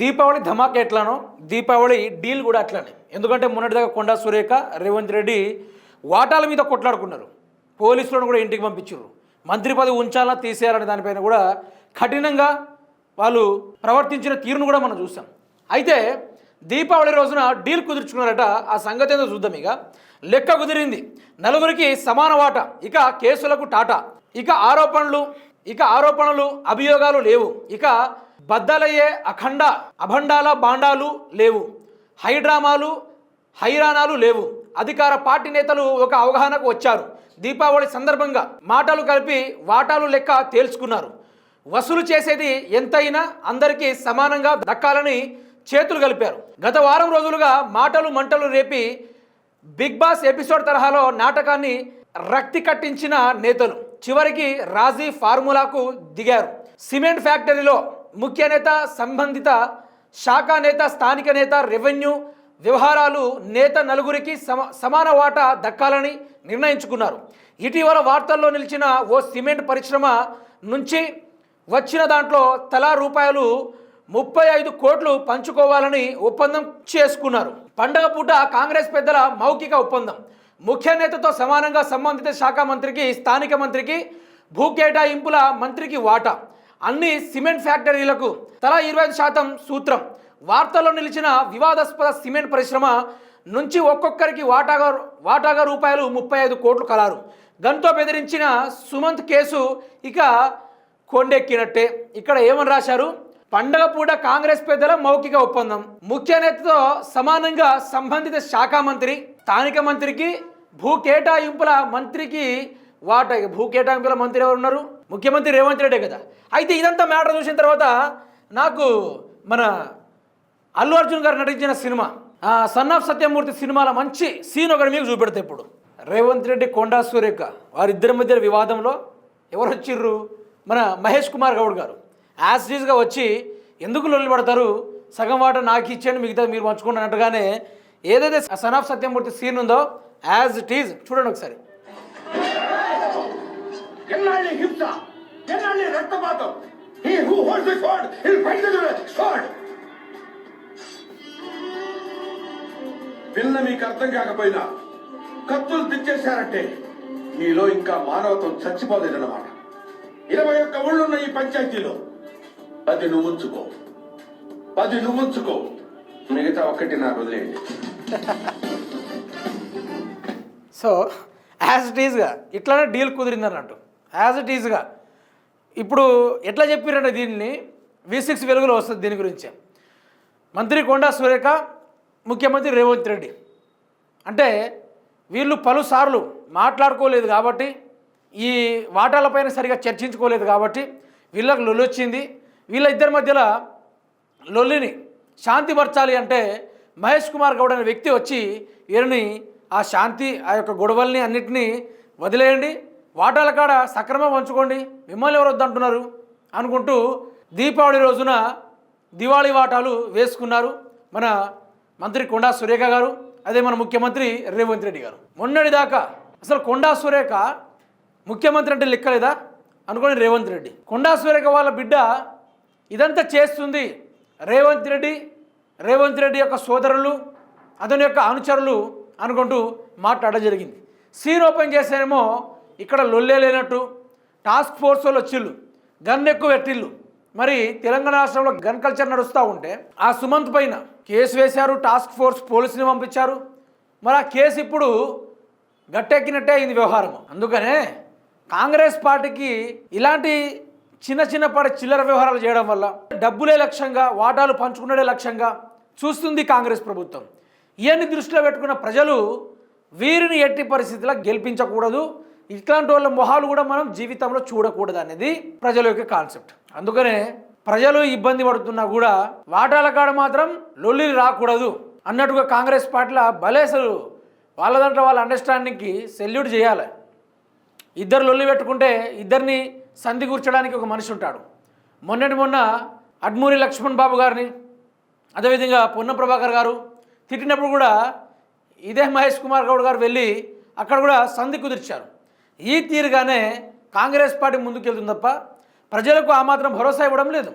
దీపావళి ధమాకా ఎట్లానో? దీపావళి డీల్ కూడా అట్లానే. ఎందుకంటే మొన్నటిదాకా కొండా సురేఖ రేవంత్ రెడ్డి వాటాల మీద కొట్లాడుకున్నారు. పోలీసులను కూడా ఇంటికి పంపించారు మంత్రి పదవి ఉంచాలా తీసేయాలనే దానిపైన కూడా కఠినంగా వాళ్ళు ప్రవర్తించిన తీరును కూడా మనం చూసాం. అయితే దీపావళి రోజున డీల్ కుదుర్చుకున్నారట ఆ సంగతి ఏదో చూద్దాం ఇక. లెక్క కుదిరింది. నలుగురికి సమాన వాటా. ఇక కేసులకు టాటా. ఇక ఆరోపణలు ఇక ఆరోపణలు అభియోగాలు లేవు. ఇక బద్దలయ్యే అఖండ అభండాల బాండాలు లేవు. హైడ్రామాలు హైరాణాలు లేవు. అధికార పార్టీ నేతలు ఒక అవగాహనకు వచ్చారు. దీపావళి సందర్భంగా మాటలు కలిపి వాటాలు లెక్క తేల్చుకున్నారు. వసూలు చేసేది ఎంతైనా అందరికీ సమానంగా దక్కాలని చేతులు కలిపారు. గత వారం రోజులుగా మాటలు మంటలు రేపి బిగ్ బాస్ ఎపిసోడ్ తరహాలో నాటకాన్ని రక్తి కట్టించిన నేతలు. చివరికి రాజీ ఫార్ములాకు దిగారు. సిమెంట్ ఫ్యాక్టరీలో ముఖ్య నేత సంబంధిత శాఖ నేత స్థానిక నేత రెవెన్యూ వ్యవహారాలు నేత నలుగురికి సమ సమాన వాటా దక్కాలని నిర్ణయించుకున్నారు. ఇటీవల వార్తల్లో నిలిచిన ఓ సిమెంట్ పరిశ్రమ నుంచి వచ్చిన దాంట్లో తలా రూపాయలు ముప్పై ఐదు కోట్లు పంచుకోవాలని ఒప్పందం చేసుకున్నారు. పండగ పూట కాంగ్రెస్ పెద్దల మౌఖిక ఒప్పందం. ముఖ్య నేతతో సమానంగా సంబంధిత శాఖ మంత్రికి స్థానిక మంత్రికి భూ కేటాయింపుల మంత్రికి వాటా. అన్ని సిమెంట్ ఫ్యాక్టరీలకు తలా ఇరవై ఐదు శాతం సూత్రం. వార్తల్లో నిలిచిన వివాదాస్పద సిమెంట్ పరిశ్రమ నుంచి ఒక్కొక్కరికి వాటాగా వాటాగా రూపాయలు ముప్పై ఐదు కోట్లు కలారు. గంతో బెదిరించిన సుమంత్ కేసు ఇక కొండెక్కినట్టే. ఇక్కడ ఏమని రాశారు? పండగ పూట కాంగ్రెస్ పెద్దల మౌఖిక ఒప్పందం. ముఖ్య నేతతో సమానంగా సంబంధిత శాఖ మంత్రి స్థానిక మంత్రికి భూ కేటాయింపుల మంత్రికి వాట భూ కేటాయింపుల మంత్రి ఎవరు ఉన్నారు ముఖ్యమంత్రి రేవంత్ రెడ్డి కదా. అయితే ఇదంతా మ్యాటర్ చూసిన తర్వాత నాకు మన అల్లు అర్జున్ గారు నటించిన సినిమా సన్ ఆఫ్ సత్యమూర్తి సినిమాల మంచి సీన్ ఒకటి మీకు చూపెడతా ఇప్పుడు. రేవంత్ రెడ్డి కొండా సూర్యక వారిద్దరి మధ్య వివాదంలో ఎవరు వచ్చిర్రు? మన మహేష్ కుమార్ గౌడ్ గారు. యాజ్ వచ్చి ఎందుకు లొల్లి పడతారు సగం వాట నాకు ఇచ్చాను మిగతా మీరు పంచుకున్నట్టుగానే ఏదైతే సన్ ఆఫ్ సత్యమూర్తి సీన్ ఉందో యాజ్ ఇట్ ఈజ్ చూడండి ఒకసారి. పిల్ల మీకు అర్థం కాకపోయినా కత్తులు తెచ్చేశారంటే మీలో ఇంకా మానవత్వం చచ్చిపోలేదన్నమాట. ఇరవై ఒక్క ఊళ్ళున్న ఈ పంచాయతీలో పది నువ్వు ఉంచుకో పది నువ్వు ఉంచుకో మిగతా ఒక్కటి నాకు వదిలేయండి. సో యాజ్ ఇట్ ఈజ్గా ఇట్లానే డీల్ కుదిరింది అన్నట్టు యాజ్ ఇట్ ఈజ్గా ఇప్పుడు ఎట్లా చెప్పారంటే దీన్ని? వి సిక్స్ వెలుగులో వస్తుంది దీని గురించి. మంత్రి కొండా సురేఖ ముఖ్యమంత్రి రేవంత్ రెడ్డి. అంటే వీళ్ళు పలుసార్లు మాట్లాడుకోలేదు కాబట్టి ఈ వాటాలపైన సరిగా చర్చించుకోలేదు కాబట్టి వీళ్ళకి లొల్లొచ్చింది వీళ్ళ ఇద్దరి మధ్యలో లొల్లిని శాంతిపరచాలి అంటే మహేష్ కుమార్ గౌడ్ అనే వ్యక్తి వచ్చి వీరిని ఆ శాంతి ఆ యొక్క గొడవల్ని అన్నిటినీ వదిలేయండి. వాటాల కాడ సక్రమం పంచుకోండి మిమ్మల్ని ఎవరు వద్దంటున్నారు? అనుకుంటూ దీపావళి రోజున దివాళీ వాటాలు వేసుకున్నారు మన మంత్రి కొండా సురేఖ గారు అదే మన ముఖ్యమంత్రి రేవంత్ రెడ్డి గారు. మొన్నటి దాకా అసలు కొండా సురేఖ ముఖ్యమంత్రి అంటే లెక్కలేదా? అనుకోని రేవంత్ రెడ్డి. కొండా సురేఖ వాళ్ళ బిడ్డ ఇదంతా చేస్తుంది రేవంత్ రెడ్డి రేవంత్ రెడ్డి యొక్క సోదరులు అతని యొక్క అనుచరులు అనుకుంటూ మాట్లాడడం జరిగింది. సీన్ ఓపెన్ చేస్తేనేమో ఇక్కడ లొల్లే లేనట్టు టాస్క్ ఫోర్స్ వాళ్ళు వచ్చిళ్ళు గన్ ఎక్కువ పెట్టిళ్ళు మరి తెలంగాణ రాష్ట్రంలో గన్ కల్చర్ నడుస్తూ ఉంటే ఆ సుమంత్ పైన కేసు వేశారు టాస్క్ ఫోర్స్ పోలీసుని పంపించారు. మరి ఆ కేసు ఇప్పుడు గట్టెక్కినట్టే అయింది వ్యవహారం. అందుకనే కాంగ్రెస్ పార్టీకి ఇలాంటి చిన్న చిన్నపాటి చిల్లర వ్యవహారాలు చేయడం వల్ల డబ్బులే లక్ష్యంగా వాటాలు పంచుకునే లక్ష్యంగా చూస్తుంది కాంగ్రెస్ ప్రభుత్వం. ఇవన్నీ దృష్టిలో పెట్టుకున్న ప్రజలు వీరిని ఎట్టి పరిస్థితుల్లో గెలిపించకూడదు. ఇట్లాంటి వాళ్ళ మొహాలు కూడా మనం జీవితంలో చూడకూడదు అనేది ప్రజల యొక్క కాన్సెప్ట్. అందుకనే ప్రజలు ఇబ్బంది పడుతున్నా కూడా వాటాల కాడ మాత్రం లొల్లి రాకూడదు అన్నట్టుగా కాంగ్రెస్ పార్టీల బలేసలు వాళ్ళ దాంట్లో వాళ్ళ అండర్స్టాండింగ్కి సెల్యూట్ చేయాలి. ఇద్దరు లొల్లి పెట్టుకుంటే ఇద్దరిని సంధి కూర్చడానికి ఒక మనిషి ఉంటాడు. మొన్నటి మొన్న అడ్మూరి లక్ష్మణ్ బాబు గారిని అదేవిధంగా పొన్న ప్రభాకర్ గారు తిట్టినప్పుడు కూడా ఇదే మహేష్ కుమార్ గౌడ్ గారు వెళ్ళి అక్కడ కూడా సంధి కుదిర్చారు. ఈ తీరుగానే కాంగ్రెస్ పార్టీ ముందుకెళ్తుంది తప్ప ప్రజలకు ఆ మాత్రం భరోసా ఇవ్వడం లేదు.